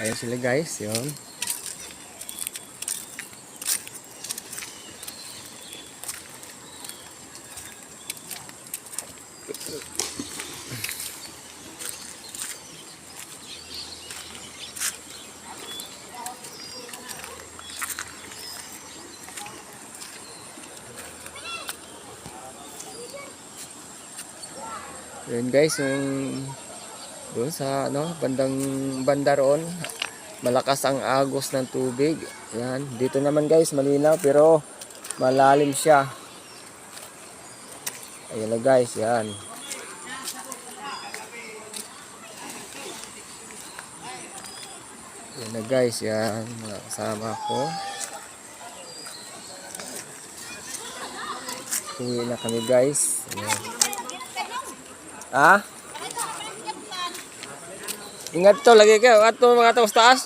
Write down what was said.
Ayan sila guys, yun. Yun guys, yung doon sa ano, bandang banda roon, malakas ang agos ng tubig. Yan, dito naman guys, malinaw pero malalim siya. Ayan na guys, yan. Yan na guys, yan, kasama ko. Uwi na kami guys. Ayan. Ha? Ingat to, lagi kayo. Ato mga taos taas.